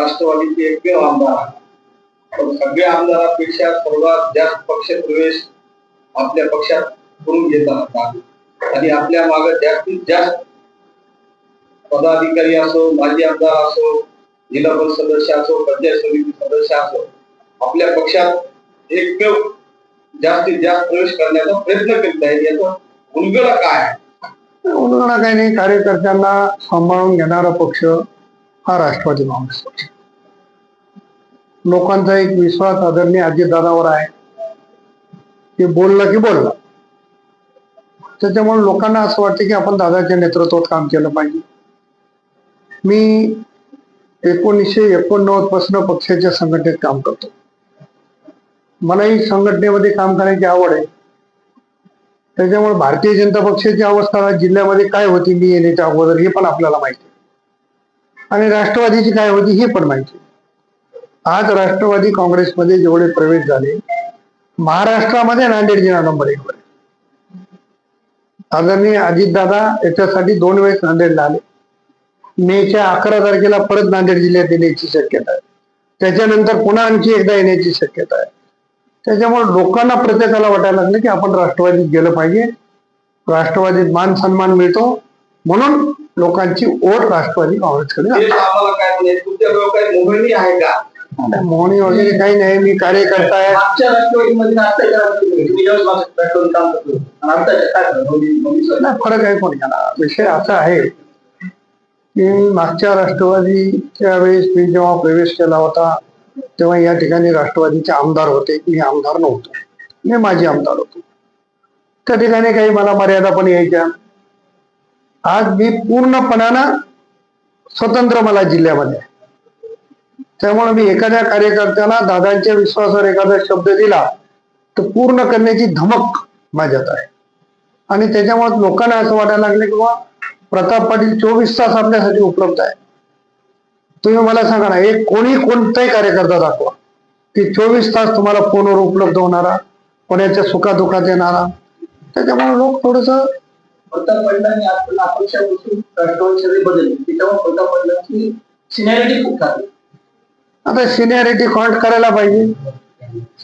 राष्ट्रवादीचे एकमेव आमदार. आहे पण सगळ्या आमदारांपेक्षा सर्वात जास्त पक्ष प्रवेश आपल्या पक्षात करून घेत आणि आपल्या मागे जास्तीत जास्त पदाधिकारी असो माजी आमदार असो जिल्हा परिषद सदस्य असो पंचायत समिती सदस्य असो आपल्या पक्षात एकमेव जास्तीत जास्त प्रवेश करण्याचा प्रयत्न करीत आहे याचा उलगडा काय आहे? उलगडा काही नाही. कार्यकर्त्यांना सांभाळून घेणारा पक्ष हा राष्ट्रवादी काँग्रेस पक्ष. लोकांचा एक विश्वास आदरणीय अजितदादावर आहे. ते बोललं की बोललं. त्याच्यामुळे लोकांना असं वाटतं की आपण दादाच्या नेतृत्वात काम केलं पाहिजे. मी एकोणीसशे एकोणनव्वदपासून पक्षाच्या संघटनेत काम करतो. मलाही संघटनेमध्ये काम करायची आवड आहे. त्याच्यामुळे भारतीय जनता पक्षाची अवस्था जिल्ह्यामध्ये काय होती मी येण्याच्या अगोदर हे पण आपल्याला माहिती आणि राष्ट्रवादीची काय होती हे पण माहिती. आज राष्ट्रवादी काँग्रेसमध्ये जेवढे प्रवेश झाले महाराष्ट्रामध्ये नांदेड जिल्हा नंबर एक वर आहे. आदरणीय अजितदादा याच्यासाठी दोन वेळेस नांदेडला आले. मेच्या अकरा तारखेला परत नांदेड जिल्ह्यात येण्याची शक्यता आहे. त्याच्यानंतर पुन्हा आणखी एकदा येण्याची शक्यता आहे. त्याच्यामुळे लोकांना प्रत्येकाला वाटायला लागलं की आपण राष्ट्रवादीत गेलं पाहिजे. राष्ट्रवादीत मान सन्मान मिळतो. म्हणून लोकांची ओढ राष्ट्रवादी काँग्रेसकडे आहे. मोहिनी आहे का? मोहनी वगैरे काही नाही मी कार्यकर्ता आहे. फरक? आहे कोणी याला. विषय असा आहे की मागच्या राष्ट्रवादीच्या वेळेस मी जेव्हा प्रवेश केला होता तेव्हा या ठिकाणी राष्ट्रवादीचे आमदार होते. मी आमदार नव्हतो. मी माझे आमदार होतो. त्या ठिकाणी काही मला मर्यादा पण यायच्या. आज मी पूर्णपणानं स्वतंत्र मला जिल्ह्यामध्ये. त्यामुळे मी एखाद्या कार्यकर्त्याला दादांच्या विश्वासावर एखादा शब्द दिला तर पूर्ण करण्याची धमक माझ्यात आहे. आणि त्याच्यामुळे लोकांना असं वाटायला लागलं की बा प्रताप पाटील चोवीस तास आपल्यासाठी उपलब्ध आहे. तुम्ही मला सांगा ना एक कोणी कोणताही कार्यकर्ता दाखवा. की चोवीस तास तुम्हाला फोनवर उपलब्ध होणारा कोणाच्या सुखादुखात येणारा. त्याच्यामुळे लोक थोडस प्रताप पाटलांनी आपण अपक्षापासून राष्ट्रवादी सगळे बदलले. त्याच्यामुळे प्रताप पाटलांची सिनियरिटी खूप खाली आता सिनियरिटी काउंट करायला पाहिजे.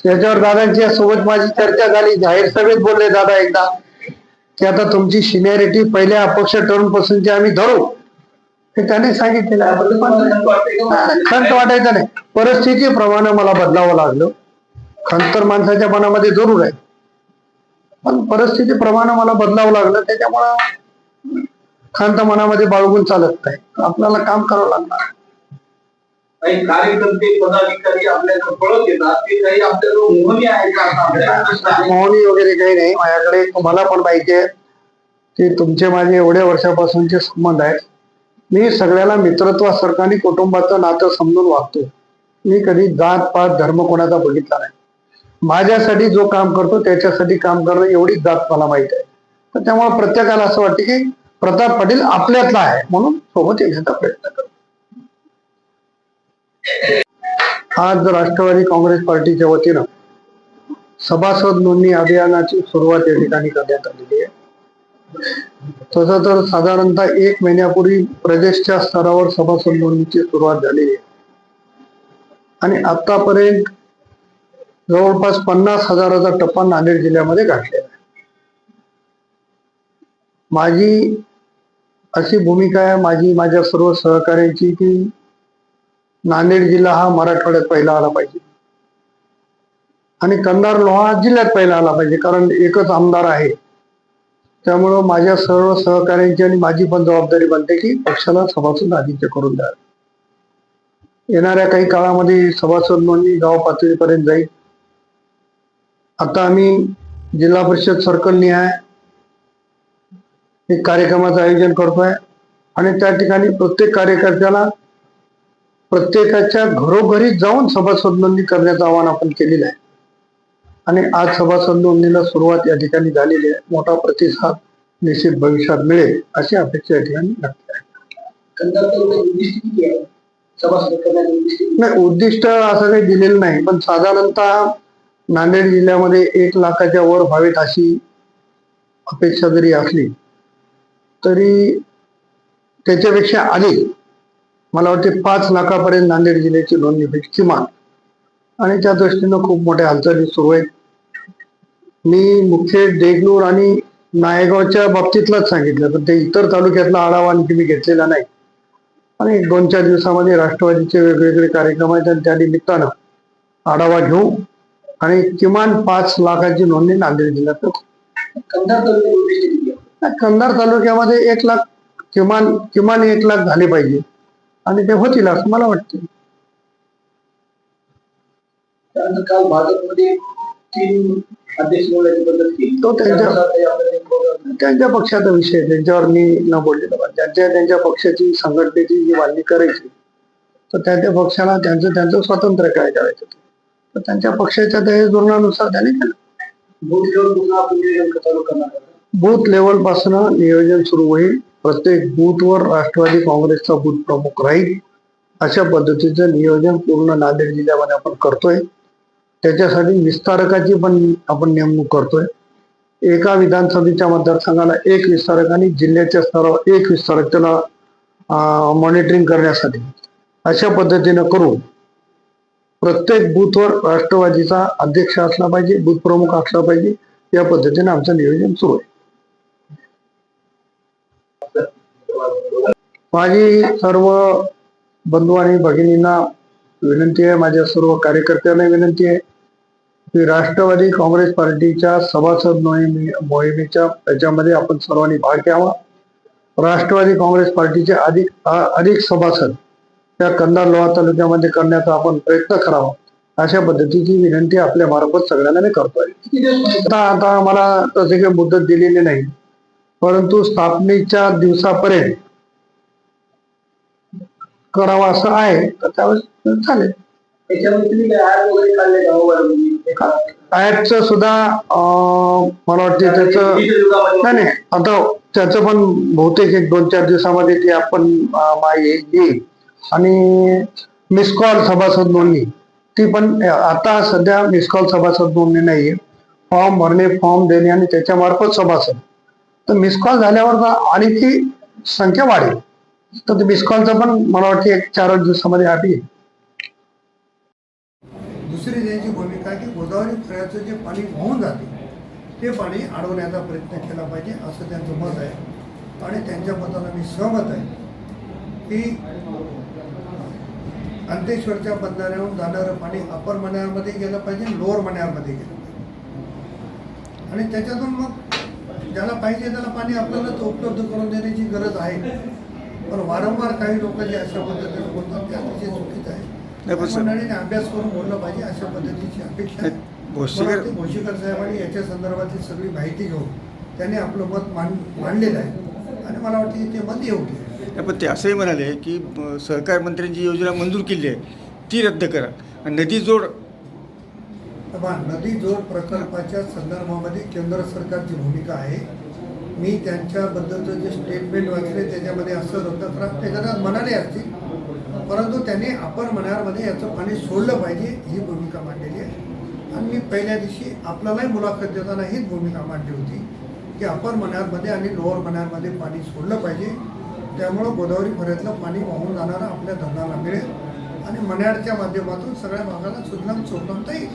त्याच्यावर दादांच्या सोबत माझी चर्चा झाली. जाहीर सभेत बोलले दादा एकदा की आता तुमची सिनियरिटी पहिल्या अपक्ष टर्म पासूनची आम्ही धरू. हे त्याने सांगितलेलं खंत वाटायचं नाही. परिस्थितीप्रमाणे मला बदलावं लागलं. खंत तर माणसाच्या मनामध्ये जरूर आहे. पण परिस्थितीप्रमाणे मला बदलावं लागलं. त्याच्यामुळं खंत मनामध्ये बाळगून चालत नाही. आपल्याला काम करावं लागणार. काही कार्यकर्ते पदाधिकारी आपल्याकडे पळत येतात. ते काही मोहनी आहे का. मोहनी वगैरे काही नाही. माझ्याकडे तुम्हाला पण माहिती आहे. की तुमचे माझे एवढ्या वर्षापासूनचे संबंध आहेत. मी सगळ्याला मित्रत्वासारखं आणि कुटुंबाचं नातं समजून वागतो मी कधी जात पात धर्म कोणाचा बघितला नाही. माझ्यासाठी जो काम करतो त्याच्यासाठी काम करणं एवढीच जात मला माहीत आहे. तर त्यामुळे प्रत्येकाला असं वाटतं की प्रताप पाटील आपल्यातला आहे म्हणून सोबत येण्याचा प्रयत्न करतो. आज राष्ट्रवादी काँग्रेस पार्टीच्या वतीनं सभासद नोंदणी अभियानाची सुरुवात या ठिकाणी करण्यात आलेली आहे. तसं तर साधारणतः एक महिन्यापूर्वी प्रदेशच्या स्तरावर सभासद नोंदणीची सुरुवात झालेली आहे. आणि आतापर्यंत जवळपास पन्नास हजाराचा टप्पा नांदेड जिल्ह्यामध्ये गाठलेला आहे. माझी अशी भूमिका आहे माझी माझ्या सर्व सहकार्यांची की नांदेड जिल्हा हा मराठवाड्यात पहिला आला पाहिजे. आणि कंधार लोहा जिल्ह्यात पहिला आला पाहिजे कारण एकच आमदार आहे. त्यामुळं माझ्या सर्व सहकार्यांची आणि माझी पण जबाबदारी बनते की पक्षाला सभासद आदित्य करून द्या येणाऱ्या काही काळामध्ये सभासद नोंदणी गाव पातळीपर्यंत जाईल. आता आम्ही जिल्हा परिषद सर्कल निहाय एक कार्यक्रमाचं आयोजन करतोय. आणि त्या ठिकाणी प्रत्येक कार्यकर्त्याला प्रत्येकाच्या घरोघरी जाऊन सभासद नोंदणी करण्याचं आवाहन आपण केलेलं आहे. आणि आज सभासद नोंदणीला सुरुवात या ठिकाणी झालेली आहे. मोठा प्रतिसाद निश्चित भविष्यात मिळेल अशी अपेक्षा या ठिकाणी? नाही उद्दिष्ट असं काही दिलेलं नाही. पण साधारणतः नांदेड जिल्ह्यामध्ये एक लाखाच्या वर व्हावेत अशी अपेक्षा जरी असली तरी त्याच्यापेक्षा अधिक मला वाटते पाच लाखापर्यंत नांदेड जिल्ह्याची नोंदणी होईल किमान. आणि त्या दृष्टीनं खूप मोठ्या हालचाली सुरू आहेत. मी मुख्य देगलूर आणि नायगावच्या बाबतीतलाच सांगितलं पण ते इतर तालुक्यातला आढावा आणखी मी घेतलेला नाही. आणि दोन चार दिवसामध्ये राष्ट्रवादीचे वेगवेगळे कार्यक्रम आहेत आणि त्या निमित्तानं आढावा घेऊ आणि किमान पाच लाखाची नोंदणी नांदेड जिल्ह्यात. कंधार तालुक्यात? कंधार तालुक्यामध्ये एक लाख किमान किमान एक लाख झाले पाहिजे आणि ते होतील असं मला वाटते काल भाजपमध्ये तीन अध्यक्ष तो त्यांच्या- त्यांच्या पक्षाचा विषय त्यांच्यावर मी न बोललेलं त्यांच्या त्यांच्या पक्षाची संघटनेची जी मांडणी करायची तर त्या त्या पक्षाला त्यांचं त्यांचं स्वातंत्र्य काय करायचं. तर त्यांच्या पक्षाच्या त्या धोरणानुसार त्यांनी केलं. बूथ लेवलपासून नियोजन सुरू होईल. प्रत्येक बूथवर राष्ट्रवादी काँग्रेसचा बूथ प्रमुख राहील. अशा पद्धतीचं नियोजन पूर्ण नांदेड जिल्ह्यामध्ये आपण करतोय. त्याच्यासाठी विस्तारकाची पण आपण नेमणूक करतोय. एका विधानसभेच्या मतदारसंघाला एक विस्तारक आणि जिल्ह्याच्या स्तरावर एक विस्तारक त्याला मॉनिटरिंग करण्यासाठी अशा पद्धतीनं करून प्रत्येक बूथवर राष्ट्रवादीचा अध्यक्ष असला पाहिजे बूथ प्रमुख असला पाहिजे या पद्धतीने आमचं नियोजन सुरू आहे. माझी सर्व बंधू आणि भगिनींना विनंती आहे माझ्या सर्व कार्यकर्त्यांना विनंती आहे की राष्ट्रवादी काँग्रेस पार्टीच्या सभासद मोहिमी मोहिमेच्या याच्यामध्ये आपण सर्वांनी भाग घ्यावा. राष्ट्रवादी काँग्रेस पार्टीचे अधिक अधिक सभासद त्या कंधार लोहा तालुक्यामध्ये करण्याचा आपण प्रयत्न करावा. अशा पद्धतीची विनंती आपल्या मार्फत सगळ्यांना मी करतोय. आता आता मला तसे काही मुदत दिलेली नाही. परंतु स्थापनेच्या दिवसापर्यंत करावा असं आहे तर त्यावेळेस चालेल. मोबाईल ऍडचं सुद्धा अं, मला वाटते त्याचं नाही आता त्याचं पण बहुतेक एक दोन चार दिवसामध्ये ते आपण येईल. आणि मिस कॉल सभासद नोंदणी. ती पण आता सध्या मिस कॉल सभासद नोंदणी नाहीये. फॉर्म भरणे फॉर्म देणे आणि त्याच्या मार्फत सभासद. तर मिस कॉल झाल्यावर आणि आणखी संख्या वाढेल. तर ते मिस कॉलचं पण मला वाटते एक चार दिवसामध्ये आधी येईल. दुसरी त्यांची भूमिका आहे की गोदावरी खोऱ्याचं जे पाणी वाहून जाते ते पाणी अडवण्याचा प्रयत्न केला पाहिजे असं त्यांचं मत आहे. आणि त्यांच्या मताला मी सहमत आहे की अंतेश्वरच्या बंधाऱ्याहून जाणारं पाणी अपर मण्यामध्ये गेलं पाहिजे लोअर मण्यामध्ये गेलं पाहिजे. आणि त्याच्यातून मग ज्याला पाहिजे त्याला पाणी आपल्याला तो उपलब्ध करून देण्याची गरज आहे. पण वारंवार काही लोक जे अशा पद्धतीने बोलतात ते अतिशय चुकीचं आहे. अभ्यास करून बोललं पाहिजे अशा पद्धतीची अपेक्षा आहे. भोशीकर साहेबांनी याच्या संदर्भातली सगळी माहिती घेऊन त्यांनी आपलं मत मांड मांडलेलं आहे. आणि मला वाटते की ते मत योग्य आहे नाही, पण ते असंही म्हणाले की सहकार मंत्र्यांची योजना मंजूर केली आहे ती रद्द करा. आणि नदी जोड नदी जोड प्रकल्पाच्या संदर्भामध्ये केंद्र सरकारची भूमिका आहे. मी त्यांच्याबद्दलचं जे स्टेटमेंट वाचले त्याच्यामध्ये असं होतं करा ते कदाचित म्हणाले असतील परंतु त्यांनी अपर मनारमध्ये याचं पाणी सोडलं पाहिजे ही भूमिका मांडलेली आहे. आणि मी पहिल्या दिवशी आपल्यालाही मुलाखत देताना हीच भूमिका मांडली होती की अपर मनारमध्ये आणि लोअर मनारमध्ये पाणी सोडलं पाहिजे. त्यामुळं गोदावरी खोऱ्यातलं पाणी वाहून जाणारं आपल्या धरणाला मिळेल. आणि मन्याडच्या माध्यमातून सगळ्या भागाला सुजलाम सुफलामता येईल